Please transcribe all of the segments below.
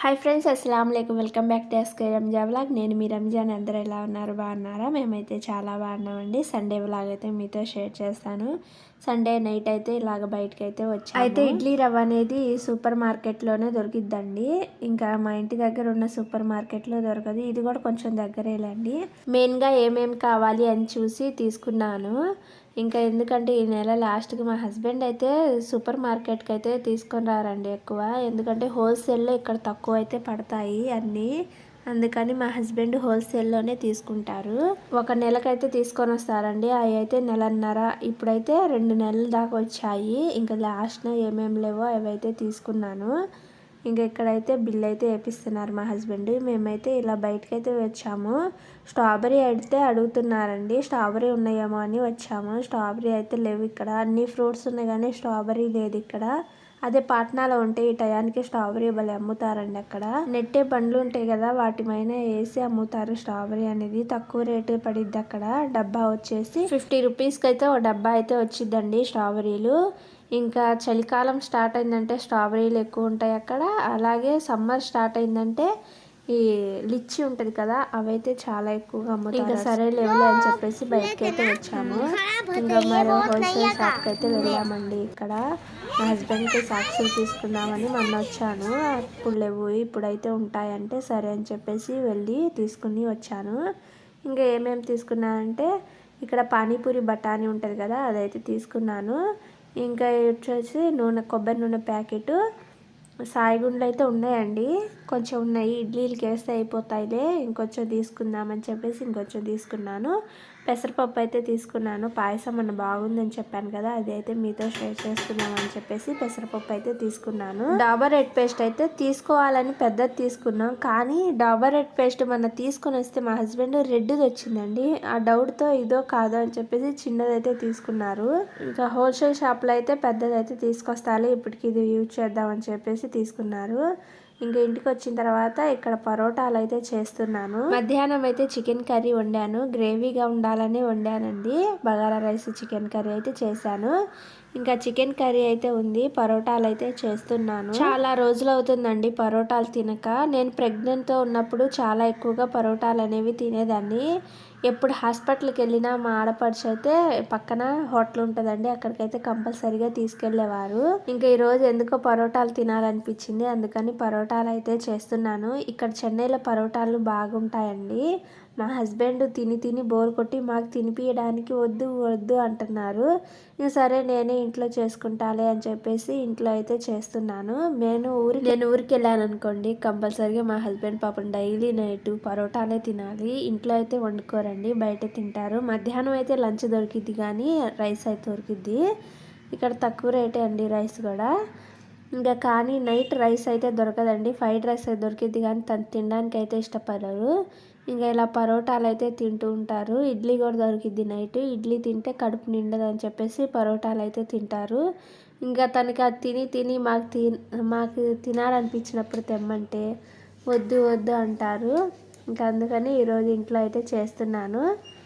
Hi friends అస్సలం అయికం welcome back to SK Ranja vlog. నేను మీ రంజాన్ అందరూ ఎలా ఉన్నారు? బాగున్నారా? మేమైతే చాలా బాగున్నామండి. సండే వ్లాగ్ అయితే మీతో షేర్ చేస్తాను. సండే నైట్ అయితే ఇలాగ బయటకి అయితే వచ్చాము. అయితే ఇడ్లీ రవ్వ అనేది సూపర్ మార్కెట్లోనే దొరికిద్దండి. ఇంకా మా ఇంటి దగ్గర ఉన్న సూపర్ మార్కెట్లో దొరకదు. ఇది కూడా కొంచెం దగ్గరేలేండి. మెయిన్గా ఏమేమి కావాలి అని చూసి తీసుకున్నాను. ఇంకా ఎందుకంటే ఈ నెల లాస్ట్కి మా హస్బెండ్ అయితే సూపర్ మార్కెట్కి అయితే తీసుకొని రారండి ఎక్కువ. ఎందుకంటే హోల్సేల్లో ఇక్కడ తక్కువ అయితే పడతాయి అన్నీ. అందుకని మా హస్బెండ్ హోల్సేల్లోనే తీసుకుంటారు. ఒక నెలకైతే తీసుకొని వస్తారండి. అవి అయితే నెలన్నర. ఇప్పుడైతే రెండు నెలల దాకా వచ్చాయి. ఇంకా లాస్ట్న ఏమేమి లేవో అవైతే తీసుకున్నాను. ఇంకా ఇక్కడైతే బిల్ అయితే వేపిస్తున్నారు మా హస్బెండ్. మేమైతే ఇలా బయటకైతే వచ్చాము. స్ట్రాబెరీ అయితే అడుగుతున్నారండి. స్ట్రాబెరీ ఉన్నాయేమో అని వచ్చాము. స్ట్రాబెరీ అయితే లేవు ఇక్కడ. అన్ని ఫ్రూట్స్ ఉన్నాయి కానీ స్ట్రాబెరీ లేదు ఇక్కడ. అదే పాట్నాలో ఉంటే ఈ టయానికి స్ట్రాబెరీ భలే అమ్ముతారండి అక్కడ. నెట్టే బండ్లు ఉంటాయి కదా వాటి పైన వేసి అమ్ముతారు స్ట్రాబెరీ అనేది. తక్కువ రేటు పడిద్ది అక్కడ. డబ్బా వచ్చేసి ఫిఫ్టీ రూపీస్కి అయితే ఒక డబ్బా అయితే వచ్చిద్దండి స్ట్రాబెరీలు ఇంకా చలికాలం స్టార్ట్ అయిందంటే స్ట్రాబెరీలు ఎక్కువ ఉంటాయి అక్కడ. అలాగే సమ్మర్ స్టార్ట్ అయిందంటే ఈ లిచ్చి ఉంటుంది కదా అవైతే చాలా ఎక్కువగా అమ్ముతారు. ఇంకా సరే లేవులే అని చెప్పేసి బయటకి అయితే వచ్చాము. ఇంకా మరో హోల్సేల్ షాప్కి అయితే వెళ్ళామండి ఇక్కడ. మా హస్బెండ్కి సాక్షులు తీసుకుందామని మొన్న వచ్చాను. అప్పుడు లేవు ఇప్పుడైతే ఉంటాయంటే సరే అని చెప్పేసి వెళ్ళి తీసుకుని వచ్చాను. ఇంకా ఏమేమి తీసుకున్నానంటే ఇక్కడ పానీపూరి బఠానీ ఉంటుంది కదా అదైతే తీసుకున్నాను. ఇంకా వచ్చేసి నూనె కొబ్బరి నూనె ప్యాకెట్ సాయిగుండ్లు అయితే ఉన్నాయండి. కొంచెం ఉన్నాయి ఇడ్లీలకి వేస్తే అయిపోతాయిలే ఇంకొంచెం తీసుకుందామని చెప్పేసి ఇంకొంచెం తీసుకున్నాను. పెసరపప్పు అయితే తీసుకున్నాను. పాయసం మన బాగుందని చెప్పాను కదా అది అయితే మీతో షేర్ చేసుకుందామని చెప్పేసి పెసరపప్పు అయితే తీసుకున్నాను. డాబర్ రెడ్ పేస్ట్ అయితే తీసుకోవాలని పెద్దది తీసుకున్నాం. కానీ డాబర్ రెడ్ పేస్ట్ మన తీసుకుని వస్తే మా హస్బెండ్ రెడ్ది వచ్చిందండి ఆ డౌట్తో ఇదో కాదో అని చెప్పేసి చిన్నదైతే తీసుకున్నారు. ఇంకా హోల్సేల్ షాప్లో అయితే పెద్దదైతే తీసుకొస్తాలి ఇప్పటికి ఇది యూజ్ చేద్దామని చెప్పేసి తీసుకున్నారు. ఇంకా ఇంటికి వచ్చిన తర్వాత ఇక్కడ పరోటాలు అయితే చేస్తున్నాను. మధ్యాహ్నం అయితే చికెన్ కర్రీ వండాను. గ్రేవీగా ఉండాలని వండానండి. బగారా రైస్ చికెన్ కర్రీ అయితే చేశాను. ఇంకా చికెన్ కర్రీ అయితే ఉంది. పరోటాలు అయితే చేస్తున్నాను. చాలా రోజులు అవుతుందండి పరోటాలు తినక. నేను ప్రెగ్నెంట్తో ఉన్నప్పుడు చాలా ఎక్కువగా పరోటాలు అనేవి తినేదాన్ని. ఎప్పుడు హాస్పిటల్కి వెళ్ళినా మా ఆడపడుచు అయితే పక్కన హోటల్ ఉంటుందండి. అక్కడికైతే కంపల్సరీగా తీసుకెళ్ళేవారు ఇంకా ఈరోజు ఎందుకో పరోటాలు తినాలనిపించింది. అందుకని పరోటాలు అయితే చేస్తున్నాను. ఇక్కడ చెన్నైలో పరోటాలు బాగుంటాయండి. మా హస్బెండ్ తిని తిని బోర్ కొట్టి మాకు తినిపించడానికి వద్దు వద్దు అంటున్నారు. ఇంకా సరే నేనే ఇంట్లో చేసుకుంటాలే అని చెప్పేసి ఇంట్లో అయితే చేస్తున్నాను. నేను ఊరి నేను ఊరికి వెళ్ళాను అనుకోండి కంపల్సరీగా మా హస్బెండ్ పాపం డైలీ నైట్ పరోటాలే తినాలి. ఇంట్లో అయితే వండుకోరండి బయట తింటారు. మధ్యాహ్నం అయితే లంచ్ దొరికిద్ది కానీ రైస్ అయితే దొరికిద్ది. ఇక్కడ తక్కువ రేటే అండి రైస్ కూడా. ఇంకా కానీ నైట్ రైస్ అయితే దొరకదండి. ఫ్రైడ్ రైస్ అయితే దొరికిద్ది కానీ తను తినడానికి అయితే ఇష్టపడరు. ఇంకా ఇలా పరోటాలు అయితే తింటూ ఉంటారు. ఇడ్లీ కూడా దొరికిద్ది నైట్. ఇడ్లీ తింటే కడుపు నిండదని చెప్పేసి పరోటాలు అయితే తింటారు. ఇంకా తనకి అది తిని తిని మాకు తి మాకు తినాలనిపించినప్పుడు తెమ్మంటే వద్దు వద్దు అంటారు. ఇంకా అందుకని ఈరోజు ఇంట్లో అయితే చేస్తున్నాను.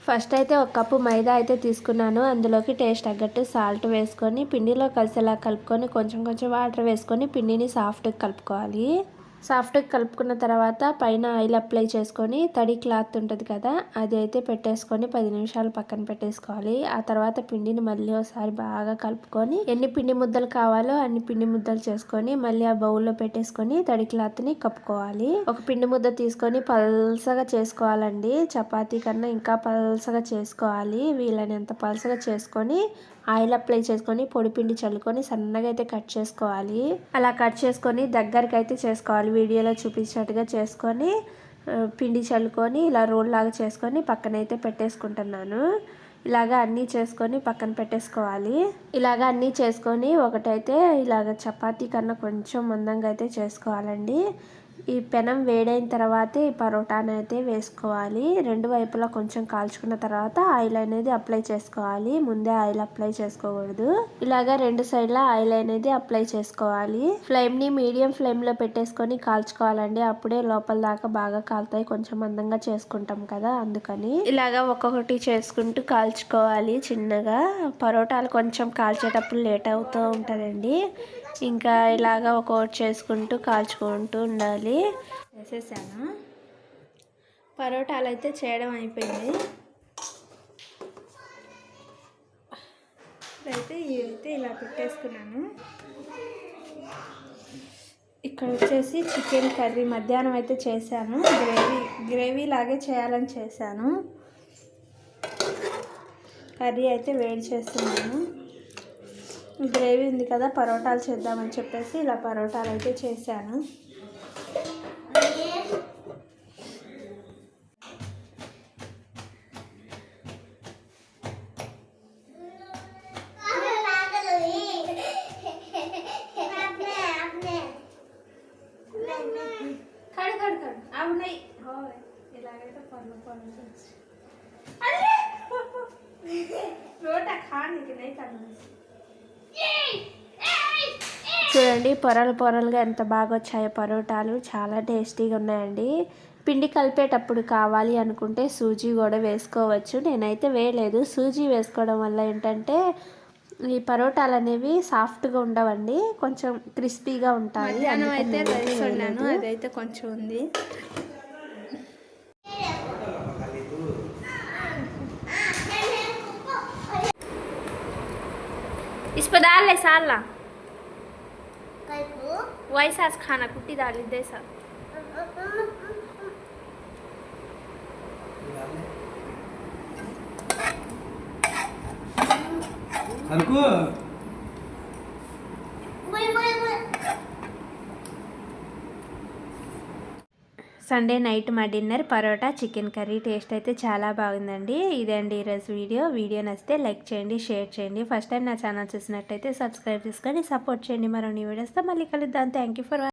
ఫస్ట్ అయితే ఒక కప్పు మైదా అయితే తీసుకున్నాను. అందులోకి టేస్ట్ తగ్గట్టు సాల్ట్ వేసుకొని పిండిలో కలిసేలా కలుపుకొని కొంచెం కొంచెం వాటర్ వేసుకొని పిండిని సాఫ్ట్గా కలుపుకోవాలి. సాఫ్ట్గా కలుపుకున్న తర్వాత పైన ఆయిల్ అప్లై చేసుకొని తడి క్లాత్ ఉంటుంది కదా అది అయితే పెట్టేసుకొని పది నిమిషాలు పక్కన పెట్టేసుకోవాలి. ఆ తర్వాత పిండిని మళ్ళీ ఒకసారి బాగా కలుపుకొని ఎన్ని పిండి ముద్దలు కావాలో అన్ని పిండి ముద్దలు చేసుకొని మళ్ళీ ఆ బౌల్లో పెట్టేసుకొని తడి క్లాత్ని కప్పుకోవాలి. ఒక పిండి ముద్ద తీసుకొని పల్సగా చేసుకోవాలండి. చపాతీ కన్నా ఇంకా పల్సగా చేసుకోవాలి. వీలైనంత పల్సగా చేసుకొని ఆయిల్ అప్లై చేసుకొని పొడి పిండి చల్లుకొని సన్నగా అయితే కట్ చేసుకోవాలి. అలా కట్ చేసుకొని దగ్గరికి అయితే చేసుకోవాలి. వీడియోలో చూపించినట్టుగా చేసుకొని పిండి చల్లుకొని ఇలా రోల్ లాగా చేసుకొని పక్కనైతే పెట్టేసుకుంటున్నాను. ఇలాగ అన్నీ చేసుకొని పక్కన పెట్టేసుకోవాలి. ఇలాగ అన్నీ చేసుకొని ఒకటైతే ఇలాగ చపాతీ కన్నా కొంచెం మందంగా అయితే చేసుకోవాలండి. ఈ పెనం వేడైన తర్వాత ఈ పరోటాని అయితే వేసుకోవాలి. రెండు వైపులా కొంచెం కాల్చుకున్న తర్వాత ఆయిల్ అనేది అప్లై చేసుకోవాలి. ముందే ఆయిల్ అప్లై చేసుకోకూడదు. ఇలాగా రెండు సైడ్ల ఆయిల్ అనేది అప్లై చేసుకోవాలి. ఫ్లేమ్ని మీడియం ఫ్లేమ్లో పెట్టేసుకొని కాల్చుకోవాలండి. అప్పుడే లోపల దాకా బాగా కాలుతాయి. కొంచెం అందంగా చేసుకుంటాం కదా అందుకని. ఇలాగా ఒక్కొక్కటి చేసుకుంటూ కాల్చుకోవాలి చిన్నగా. పరోటాలు కొంచెం కాల్చేటప్పుడు లేట్ అవుతూ ఉంటుందండి. ఇంకా ఇలాగా ఒక్కొక్కటి చేసుకుంటూ కాల్చుకుంటూ ఉండాలి. వేసేసాను పరోటాలు అయితే చేయడం అయిపోయింది. అయితే ఇవైతే ఇలా పెట్టేసుకున్నాను. ఇక్కడ వచ్చేసి చికెన్ కర్రీ మధ్యాహ్నం అయితే చేశాను. గ్రేవీ గ్రేవీ లాగే చేయాలని చేశాను. కర్రీ అయితే వేడి చేస్తున్నాను. గ్రేవీ ఉంది కదా పరోటాలు చేద్దామని చెప్పేసి ఇలా పరోటాలు అయితే చేశాను. అవునాయి ఖాన్ ఇది నై చూడండి పొరలు పొరలుగా ఎంత బాగా వచ్చాయో పరోటాలు. చాలా టేస్టీగా ఉన్నాయండి. పిండి కలిపేటప్పుడు కావాలి అనుకుంటే సూజీ కూడా వేసుకోవచ్చు. నేనైతే వేయలేదు. సూజీ వేసుకోవడం వల్ల ఏంటంటే ఈ పరోటాలు అనేవి సాఫ్ట్గా ఉండవండి. కొంచెం క్రిస్పీగా ఉంటాయి. అయితే. అదైతే కొంచెం ఉంది. इसको डाल ले साल ना वही सास खाना कुटी डाल दे सब हरकू సండే నైట్ మా dinner parotta chicken curry. Taste అయితే చాలా బాగుందండి. ఇదండి ఈరోజు వీడియో. వీడియో నచ్చితే లైక్ చేయండి షేర్ చేయండి. ఫస్ట్ టైం నా ఛానల్ చూసినట్టయితే సబ్స్క్రైబ్ చేసుకొని సపోర్ట్ చేయండి. మరో నీ వీడియోస్తో మళ్ళీ కలుద్దాం. Thank you for